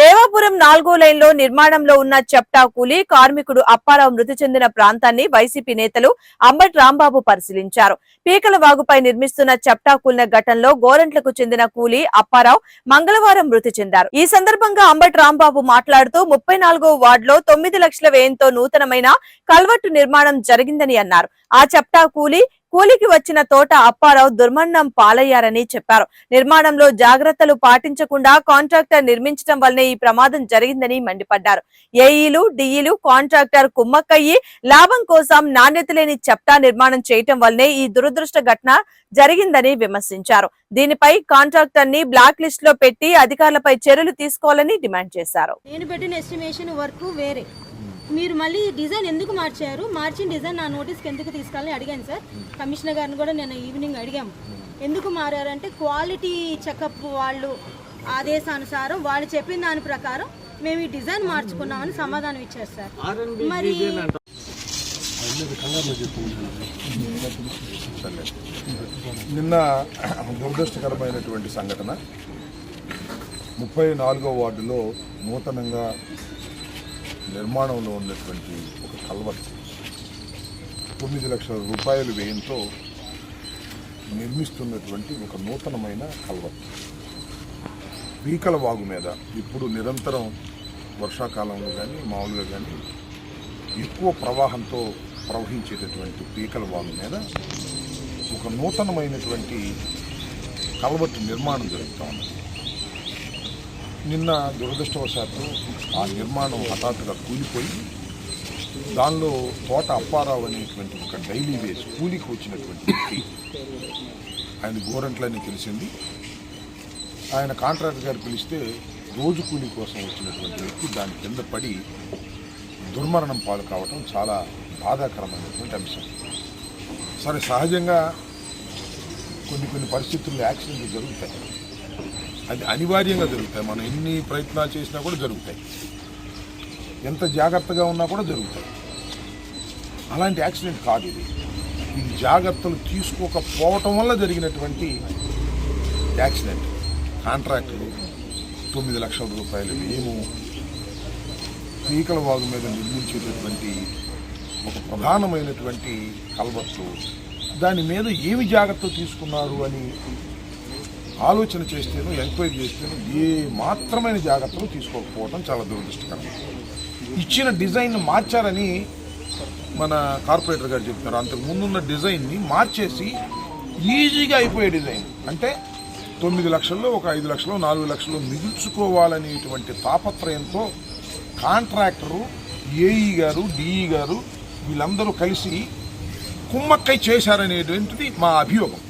దేవాపురం నాలుగో లైన్లో నిర్మాణంలో ఉన్న చెప్టా కూలి కార్మికుడు అప్పారావు మృతి చెందిన ప్రాంతాన్ని వైసీపీ నేతలు అంబటి రాంబాబు పరిశీలించారు. పీకల వాగుపై నిర్మిస్తున్న చెప్టా కూలిన ఘటనలో గోరంట్లకు చెందిన కూలి అప్పారావు మంగళవారం మృతి చెందారు. ఈ సందర్భంగా అంబటి రాంబాబు మాట్లాడుతూ ముప్పై నాలుగో వార్డులో తొమ్మిది లక్షల వ్యయంతో నూతనమైన కల్వర్టు నిర్మాణం జరిగిందని అన్నారు. ఆ చెప్టా కూలి కూలికి వచ్చిన తోట అప్పారావు దుర్మరణం పాలయ్యారని చెప్పారు. నిర్మాణంలో జాగ్రత్తలు పాటించకుండా కాంట్రాక్టర్ నిర్మించడం వల్లే ఈ ప్రమాదం జరిగిందని మండిపడ్డారు. ఏఈలు డిఈలు కాంట్రాక్టర్ కుమ్మక్కయ్యి లాభం కోసం నాణ్యత లేని చెప్తా నిర్మాణం చేయటం వల్లనే ఈ దురదృష్ట ఘటన జరిగిందని విమర్శించారు. దీనిపై కాంట్రాక్టర్ని బ్లాక్ లిస్ట్లో పెట్టి అధికారులపై చర్యలు తీసుకోవాలని డిమాండ్ చేశారు. నేను పెట్టిన ఎస్టిమేషన్ వర్క్ వేరే. మీరు మళ్ళీ డిజైన్ ఎందుకు మార్చారు? మార్చిన డిజైన్ నా నోటీస్కి ఎందుకు తీసుకెళ్ళని అడిగాను సార్. కమిషనర్ గారిని కూడా నేను ఈవినింగ్ అడిగాము ఎందుకు మారారంటే క్వాలిటీ చెకప్ వాళ్ళు ఆదేశానుసారం వాళ్ళు చెప్పిన దాని ప్రకారం మేము ఈ డిజైన్ మార్చుకున్నామని సమాధానం ఇచ్చారు సార్. మరి. నిన్న దురదృష్టకరమైనటువంటి సంఘటన. ముప్పై నాలుగో వార్డులో నూతనంగా నిర్మాణంలో ఉన్నటువంటి ఒక కల్వర్ట్ తొమ్మిది లక్షల రూపాయల వ్యయంతో నిర్మిస్తున్నటువంటి ఒక నూతనమైన కల్వర్ట్ పీకల వాగు మీద ఇప్పుడు నిరంతరం వర్షాకాలంలో కానీ మామూలుగా కానీ ఎక్కువ ప్రవాహంతో ప్రవహించేటటువంటి పీకల వాగు మీద ఒక నూతనమైనటువంటి కల్వర్ట్ నిర్మాణం జరుగుతూ ఉన్నది. నిన్న దురదృష్టవశాత్తు ఆ నిర్మాణం హఠాత్తుగా కూలిపోయి దానిలో తోట అప్పారావు అనేటువంటి ఒక డైలీ వేస్ కూలికి వచ్చినటువంటి వ్యక్తి ఆయన గోరంట్లని తెలిసింది. ఆయన కాంట్రాక్టర్ గారు పిలిస్తే రోజు కూలీ కోసం వచ్చినటువంటి వ్యక్తి దాని కింద పడి దుర్మరణం పాలు కావటం చాలా బాధాకరమైనటువంటి అంశం. సరే సహజంగా కొన్ని కొన్ని పరిస్థితుల్లో యాక్సిడెంట్లు జరుగుతాయి. అది అనివార్యంగా జరుగుతాయి. మనం ఎన్ని ప్రయత్నాలు చేసినా కూడా జరుగుతాయి. ఎంత జాగ్రత్తగా ఉన్నా కూడా జరుగుతాయి. అలాంటి యాక్సిడెంట్ కాదు ఇది. ఇది జాగ్రత్తలు తీసుకోకపోవటం వల్ల జరిగినటువంటి యాక్సిడెంట్. కాంట్రాక్టులు తొమ్మిది లక్షల రూపాయలు మేము పీకల వాగు మీద నిర్మించేటటువంటి ఒక ప్రధానమైనటువంటి కల్వర్టు. దాని మీద ఏమి జాగ్రత్త తీసుకున్నారు అని ఆలోచన చేస్తేనో ఎంక్వైరీ చేస్తేనో ఏ మాత్రమైన జాగ్రత్తలు తీసుకోకపోవడం చాలా దురదృష్టకరం. ఇచ్చిన డిజైన్ మార్చారని మన కార్పొరేటర్ గారు చెప్తున్నారు. అంతకు ముందున్న డిజైన్ని మార్చేసి ఈజీగా అయిపోయే డిజైన్. అంటే తొమ్మిది లక్షల్లో ఒక ఐదు లక్షలు నాలుగు లక్షలు మిగుల్చుకోవాలనేటువంటి తాపత్రయంతో కాంట్రాక్టరు ఏఈ గారు డిఈ గారు వీళ్ళందరూ కలిసి కుమ్మక్కై చేశారనేటువంటిది మా అభియోగం.